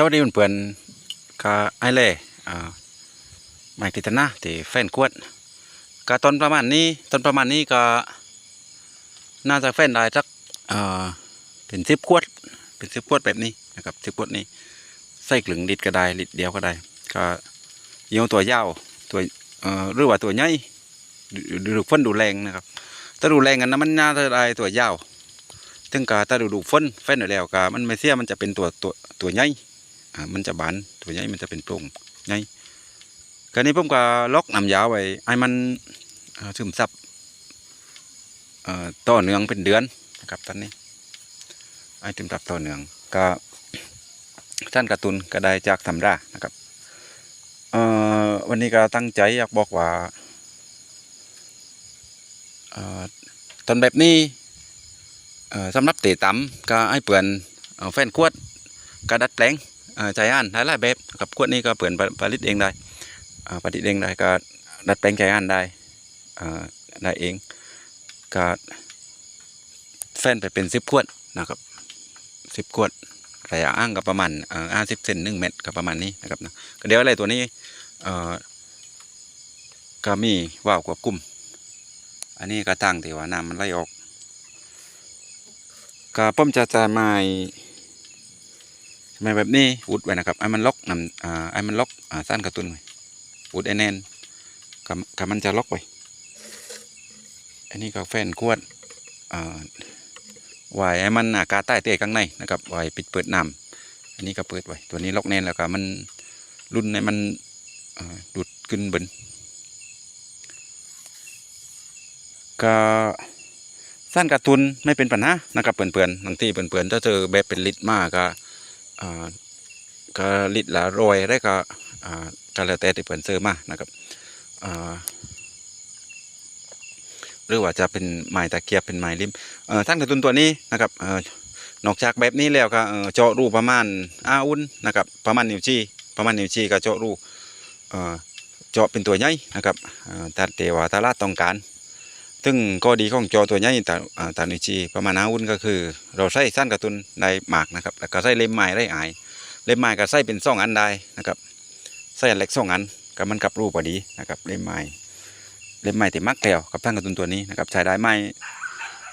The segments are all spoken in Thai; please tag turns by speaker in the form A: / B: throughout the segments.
A: สวัสดีเพื่อนๆก็ไอเล่อ่าไมค์กิตนาที่แฟนกวดก็ตอนประมาณนี้ตอนประมาณนี้ก็น่าจะแฟนได้สักเป็นสิบขวด เป็นสิบขวดแบบนี้นะครับสิบขวดนี้ใส่กลึงลิตรก็ได้ลิตรเดียวก็ได้ก็เยี่ยวตัวยาวตัวเอ่อหรือว่าตัวใหญ่หรือหรือฝนดูแรงนะครับถ้าดูแรงกันนะมันน่าจะได้ตัวยาวซึ่งก็ถ้าดูดูฝนแฟนอยู่แล้วก็มันไม่เสียมันจะเป็นตัวตัวตัวใหญ่อ่า มันจะบานตัวใหญ่มันจะเป็นโปร่งใหญ่คราวนี้ผมก็ล็อกน้ำยาไว้ให้มันซึมซับต่อเนื่องเป็นเดือนนะครับตอนนี้ให้ซึมซับต่อเนื่องก็ท่านการ์ตูนก็ได้จากธรรมรานะครับวันนี้ก็ตั้งใจอยากบอกว่าอตอนแบบนี้สำหรับเตะต่ำก็ให้เปื่อนเอ่อแฟนขวดก็ดัดแปลง ใจอ่านหลายหลายแบบกับขวดนี้ก็เปิดผลิตเองได้ผลิตเองได้ก็ดัดแปลงใจอ่านได้ได้เองก็แฟนไปเป็นสิบขวดนะครับสิบขวดระยะอ้างก็ประมาณอ่าห้าสิบเซนหนึ่งเมตรก็ประมาณนี้นะครับนะก็เดี๋ยวอะไรตัวนี้ก็มีว่าวควบคุม อันนี้ก็ตั้งที่ว่าน้ำมันไหลออกก็ป้อมจะจะไม่ ทำไมแบบนี้อุดไว้นะครับไอ้มันล็อกนำอ่าไอ้มันล็อกอ่าสั้นกระตุ้นไว้อุดไอ้แน่นกับกับมันจะล็อกไว้อันนี้ก็แฟนขวดอ่าไว้ไอ้มันอากาศใต้เตะข้างในนะครับไว้ปิดเปิดน้ำอันนี้ก็เปิดไว้ตัวนี้ล็อกแน่นแล้วก็มันรุ่นในมันดูดขึ้นบนก็สั้นการะตุนไม่เป็นปัญหานะครับเปื่อนๆบางที่เปื่อนๆถ้าเจอแบบเป็นลิตรมากก็ ก็ลิตรละรอยได้ก็อ่าก็แล้วแต่ที่เพิ่นซื้อมานะครับหรือว่าจะเป็นไม้ตะเกียบเป็นไม้ริมท่านกระตุนตัวนี้นะครับนอกจากแบบนี้แล้วก็เจาะรูประมาณอาอุ่นนะครับประมาณนิ้วชี้ประมาณนิ้วชี้ก็เจาะรูเจาะเป็นตัวใหญ่นะครับเอ่อแต่เตว่าตลาดต้องการ ซึ่งก็ดีของจอตัวใหญ่ตาอ่าตานิชีประมาณอาอุ่นก็คือ เราใช้สั้นกระตุนได้หมากนะครับแล้วก็ใช้เล่มไม้ได้อาย เล่มไม้ก็ใส่เป็นสองอันได้นะครับใส่อันเล็กสองอันก็มันกับรูปพอดีนะครับเล่มไม้เล่มไม้ที่มักแล้วกับทั้งกร์ตูนตัวนี้นะครับใช้ได้ไม้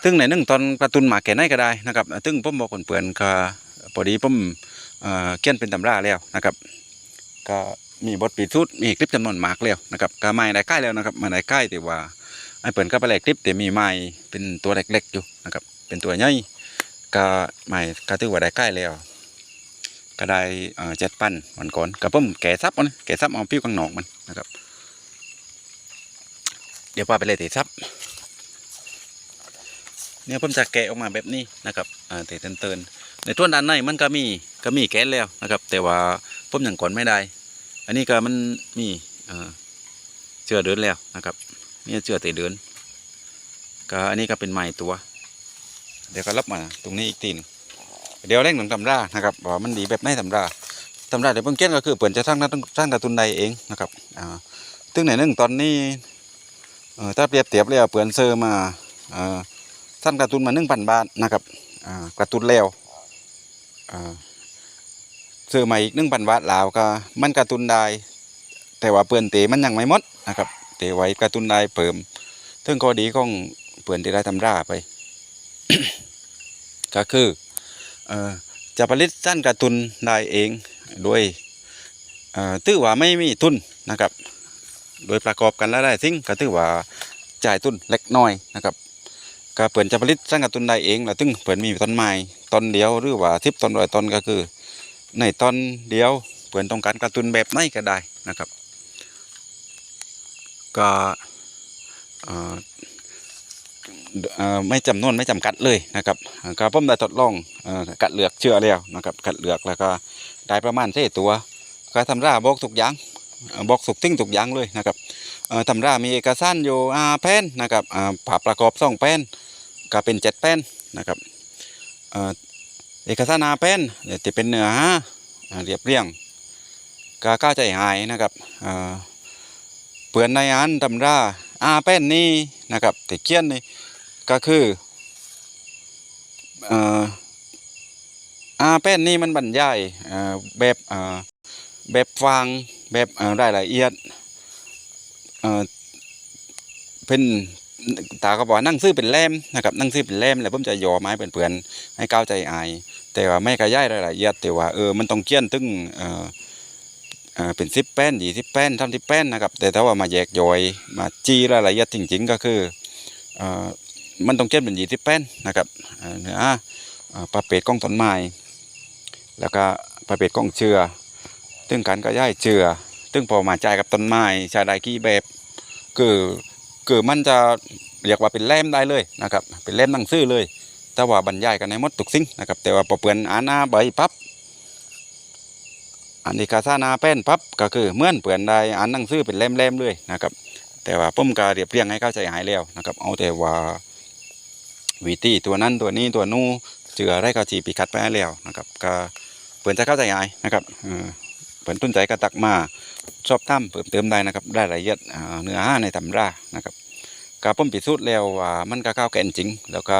A: ซึ่งในหนึ่งตอนกร์ตูนหมากแก่ไหนก็ได้นะครับซึ่งผมบอกคนเปลือนก็พอดีผมเอ่อเขียนเป็นตำราแล้วนะครับ ก็มีบทปีทุดมีคลิปจำนวนมากแล้วนะครับก็ไม้ได้ใกล้แล้วนะครับมาได้ใกล้แต่ว่า ไอ้เปิ่นก็ไปแหลกคลิปแต่มีไม้เป็นตัวเล็กๆอยู่นะครับ เป็นตัวใหญ่ก็ไม้ก็ถือว่าได้ใกล้แล้วก็ได้เอ่อเจ็ดปันวันก่อนกับผมแก่ซับมันแก่ซับเอาปิ้วกังหนอกมันนะครับ เดี๋ยวพาไปเลยตีซับเนี่ยผมจะแกะออกมาแบบนี้นะครับอ่าเตะเตือนๆในท่วนด้านในมันก็มีก็มีแกนแล้วนะครับ แต่ว่าผมยังก่อนไม่ได้ อันนี้ก็มันมีเอ่อเชือเดินแล้วนะครับ นี่เชือเตะเดินก็อันนี้ก็เป็นไม้ตัว เดี๋ยวก็รับมาตรงนี้อีกทีนเดี๋ยวเร่งหนังตำรานะครับว่ามันดีแบบไหนตำราตำราเดี๋ยวเพิ่งเก้นก็คือเปิดจะสร้างนั่นสร้างการ์ตูนใดเองนะครับอ่าซึ่งในหนึ่งตอนนี้เออถ้าเปรียบเทียบแล้วเปิดเซอร์มาเออสร้างการ์ตูนมาหนึ่งพันบาทนะครับอ่าการ์ตูนแล้วอ่าซื้อมาอีกหนึ่งพันบาทลาวก็มันการ์ตูนได้ แต่ว่าเปื่อนเตมันยังไม่หมดนะครับ เตไว้การ์ตูนได้เพิ่มซึ่งข้อดีของเปื่อนที่ได้ตำราไป ก็คืออจะผลิตสั้นการ์ตูนได้เองโดยเอ่อถือว่าไม่มีทุนนะครับ โดยประกอบกันแล้วได้สิ่งก็ถือว่าจ่ายทุนเล็กน้อยนะครับก็เปิดจะผลิตสั้นการ์ตูนได้เองแล้วถึงเปิดมีต้นไม้ต้นเดียวหรือว่าทิปต้นร้อยต้นก็คือ ในต้นเดียวเปิดต้องการการ์ตูนแบบไหนก็ได้นะครับ ก็ไม่จำนวนไม่จำกัดเลยนะครับก็ผมได้ทดลองอกัดเหลือกเชื่อแล้วนะครับกัดเหลือกแล้วก็ได้ประมาณเท่ตัวก็ทำราบอกทุกอย่างบอกสุกทิ้งทุกอย่างเลยนะครับทำรามีเอกสารอยู่อาแผ่นนะครับผ่าประกอบสองแผ่นก็เป็นเจ็ดแผ่นนะครับเอกสารอาแผ่นจะเป็นเนื้อเรียบเรียงก็ก้าใจหายนะครับ ปือนในอันตำราอาแป้นนี่นะครับแต่เขียนนี่ก็คืออาแป้นนี่มันบรรยายแบบแบบฟังแบบรายละเอียดเป็นตาก็บอกนั่งซื้อเป็นแลมนะครับนั่งซื้อเป็นแลมแล้วผมจะย่อไม้เปื่อนให้ก้าวใจอาย แต่ว่าไม่กระย่ายรายละเอียดแต่ว่าเออมันต้องเกี้ยนตึ้ง เอ่อเป็นสิบแป้นยี่สิบแป้นทำสิบแป้นนะครับ แต่ถ้าว่ามาแยกย่อยมาจี้รายละเอียดจริง ๆ ก็คืออ่อมันต้องเกี้ยนเป็นยี่สิบแป้นนะครับเอ่อเนื้อปลาเป็ดกล้องต้นไม้แล้วก็ประเภทของเชือตึงการก็ย่ายเชือตึงพอมาจ่ายกับต้นไม้ใช้ได้กี่แบบคือคือมันจะเรียกว่าเป็นแล่มได้เลยนะครับ เป็นแล่มหนังสือเลย แต่ว่าบรรยายกันในมดทุกสิ่งนะครับ แต่ว่าพอเปือนอ่านหน้าใบปั๊บ อันนี้กาซานาแป้นปั๊บก็คือเมื่อนเปือนได้อ่านหนังสือเป็นแล่มๆเลยนะครับ แต่ว่าผมก็เรียบเรียงให้เข้าใจหายแล้วนะครับ เอาแต่ว่าวิธีตัวนั้นตัวนี้ตัวนู้นเจือไรก็จีปีคัดไปแล้วนะครับก็เปิดจะเข้าใจง่ายนะครับเออเปิดต้นใจก็ตักมาชอบทํเพิ่มเติมได้นะครับได้รายละเอียดเนื้อหาในตำรานะครับกาผมพิสูจน์แล้วว่ามันก็เข้าแก่นจริง แล้วก็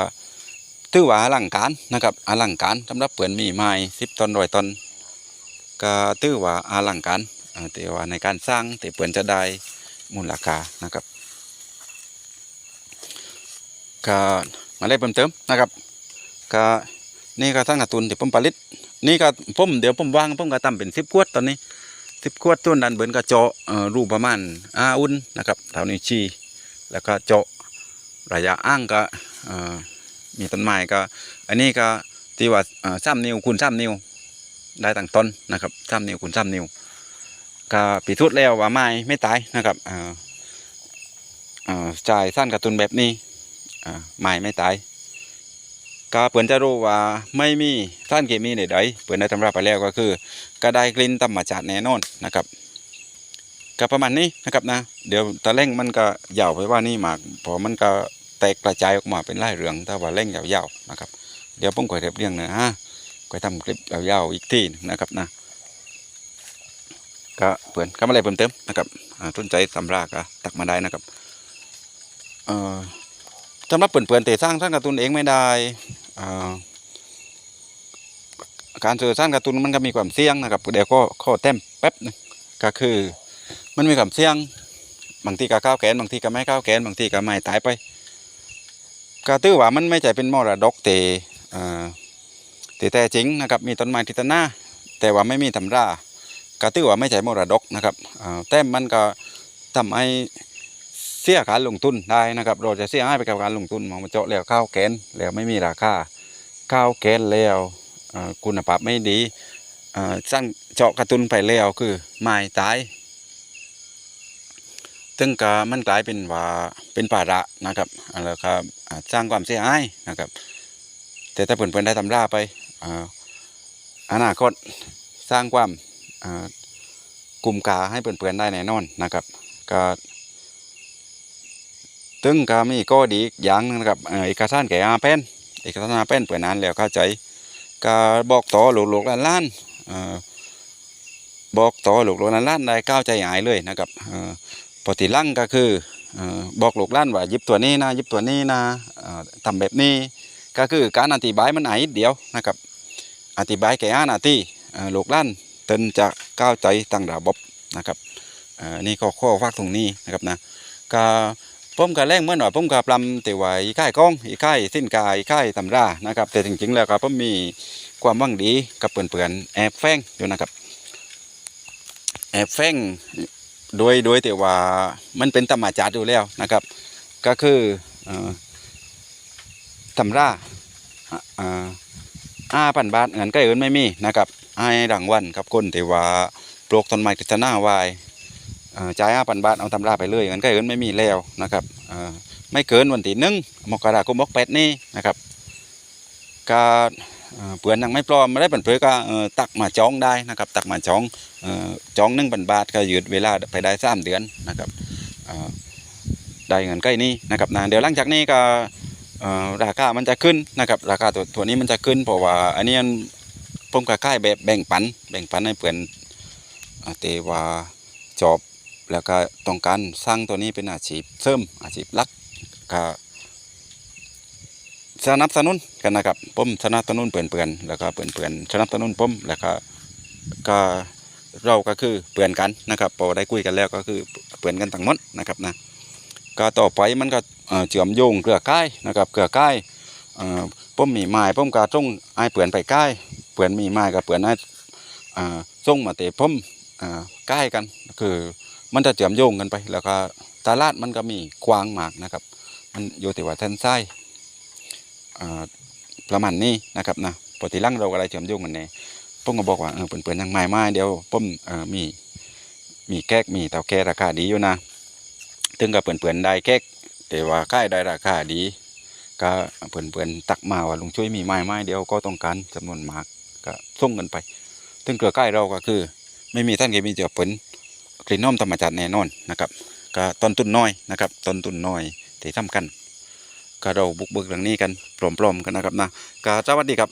A: ถือว่าอลังการนะครับอลังการสำหรับเปิดมีไม้สิบตอนร้อยตอน ก็ถือว่าอลังการแต่ว่าในการสร้างแต่เปิดจะได้มูลค่านะครับก็มาเล่เพิ่มเติมนะครับก็นี่ก็ทั้งกร์ตูนที่ผมผลิตนี่ก็ผมเดี๋ยวผมวางผมก็ทำเป็นสิบขวดตอนนี้สิบขวดต้นดันเบิร์นก็เจาะเอ่อรูปประมาณอาอุ่นนะครับเท่านี้ชีแล้วก็เจาะระยะอ้างก็มีต้นไม้ก็ อันนี้ก็ที่ว่าเอ่อสามนิ้วคูณสามนิ้ว ได้ตั้งต้นนะครับสามนิ้วคูณสามนิ้วก็ปีทุดแล้วว่าไม้ไม่ตายนะครับอ่อเอ่จ่ายสั้นกร์ตูนแบบนี้อ่าไม้ไม่ตายก็เปิ่นจะรู้ว่าไม่มีสารเคมีใดๆเปิ่นได้ตำราไปแล้วก็คือ ก็ได้กลิ่นธรรมชาติแน่นอนนะครับก็ประมาณนี้นะครับนะ เดี๋ยวตะเล่งมันก็ยาวไปว่านี่หมากพอมันก็แตกกระจายออกมาเป็นไล่เรืองถ้าว่าเล่งยาวๆนะครับ เดี๋ยวผมก็เรียบเรียงนะฮะ ก็ทำคลิปยาวๆอีกที่นะครับนะก็เปิ่นก็มาอะไรเพิ่มเติมนะครับอ่าสนใจตำราก็ตักมาได้นะครับเอ่อสำหรับเปิ่นๆแต่สร้างสร้างการ์ตูนเองไม่ได้การสื่อสารการ์ตูนมันก็มีความเสี่ยงนะครับเดี๋ยวก็ข้อแต้มแป๊บนึงก็คือมันมีความเสี่ยง บางทีก็ก้าวแขนบางทีก็ไม่ก้าวแขนบางทีก็ไม่ตายไปก็ถือว่ามันไม่ใช่เป็นมรดกแต่อ่าแต่แต่จริงนะครับมีต้นไม้ที่ต้นหน้าแต่ว่าไม่มีตำราก็ถือว่าไม่ใช่มรดกนะครับแต้มมันก็ทำให้เสียการลงทุนได้นะครับเราจะเสียให้ไปกับการลงทุนมองมาเจาะแล้วข้าวแกนแล้วไม่มีราคาข้าวแกนแล้วคุณภาพไม่ดีสร้างเจาะกระตุนไปแล้วคือไม้ตายซึ่งก็มันกลายเป็นว่าเป็นป่าระนะครับอ่าแล้วก็อ่าสร้างความเสียหายนะครับ แต่ถ้าเพิ่นๆได้ตำราไป อาอนาคตสร้างความกลุ่มกาให้เพิ่อนๆได้แน่นอนนะครับ ก็ตึงก็มีก็ดีอย่างนึงนะครับเอกสารแก่อาแป้นเอกสารเป็นเปิดนานแล้วเข้าใจก็บอกต่อหลูกๆล้านๆบอกต่อหลูกๆล้านๆได้ก้าวใจหายเลยนะครับปฏิลังก็คือบอกหลูกล้านว่ายิบตัวนี้นะยิบตัวนี้นะทำแบบนี้ก็คือการอธิบายมันหายเดียวนะครับ อธิบายแก่อานาที่ลูกล้านเตินจะก้าวใจตั้งระบบนะครับนี่ก็ข้อฟักตรงนี้นะครับนะก็ผมก็แรงเมื่อหน่อยผมก็ปลำแต่ว่าอีค่ายกล้องอีค่ายสิ้นกายอีค่ายตำรานะครับ แต่จริงๆแล้วก็ผมมีความหวังดีกับเปื่อนๆแอบแฝงอยู่นะครับ แอบแฝงโดยโดยแต่ว่ามันเป็นธรรมชาติอยู่แล้วนะครับ ก็คือเอ่อตำรา ห้าพันบาทเงินก็อื่นไม่มีนะครับให้รางวัลครับคนแต่ว่าปลูกต้นไม้ติดหน้าไว้เอ่อจ่ายห้าพันบาทเอาตำราไปเลยเงินก็เอินไม่มีแล้วนะครับอ่อไม่เกินวันที่หนึ่งมกราคมบกแปดนี้นะครับก็เอ่อเปื่อนยังไม่ปลอมไม่ได้ปันเผยก็เอ่อตักมาจองได้นะครับ ตักมาจองเอ่อจองหนึ่งพันบาทก็ยืดเวลาไปได้สามเดือนนะครับได้เงินใกล้นี้นะครับนะเดี๋ยวหลังจากนี้ก็ ราคามันจะขึ้นนะครับ ราคาตัวตัวนี้มันจะขึ้นเพราะว่าอันนี้ผมก็ค่ายแบบแบ่งปัน แบ่งปันให้เปื่อนเตว่าจอบแล้วก็ต้องการสร้างตัวนี้เป็นอาชีพเสริมอาชีพหลักก็สนับสนุนกันนะครับผมสนับสนุนเปื่อนเปื่อนๆแล้วก็เปื่อนเปื่อนๆสนับสนุนผมแล้วก็ก็เราก็คือเปื่อนกันนะครับพอได้คุยกันแล้วก็คือเปื่อนกันทั้งหมดนะครับนะก็ต่อไปมันก็ เชื่อมโยงเครือข่ายนะครับเครือข่ายเอ่อมมีไม้ผมก็ส่งไอ้เปื่อนไปใกล้ายเปื่อนมีไม้ก็เปื่อนไอ้ส่งมาเตะผมอ่าใกล้กัน คือมันจะเชื่อมโยงกันไป แล้วก็ตลาดมันก็มีกว้างมากนะครับ มันอยู่ที่ว่าท่านไส้ประมาณนี้นะครับนะปกติลังเราก็อะไรเชื่อมโยงกันแน่ผมก็บอกว่าเออเปิ่นๆยังไม่มาเดี๋ยวผมเออมีมีแก๊กมีเตาแก๊สราคาดีอยู่นะถึงกับเปิ่นๆได้แก๊ก แต่ว่าค่ายได้ราคาดี ก็เปิ่อนๆตักมาว่าลุงช่วยมีไม้ไม้เดียวก็ต้องการจำนวนมากก็ส่งกันไปถึงเครือข่ายเราก็คือ ไม่มีท่านเคมีเจือผลกลิ่นน้อมธรรมชาติแน่นอนนะครับ ก็ต้นทุนน้อยนะครับต้นทุนน้อยที่ทำกัน ก็เราบุกเบิกเรื่องนี้กันปลอมๆกันนะครับนะก็สวัสดีครับ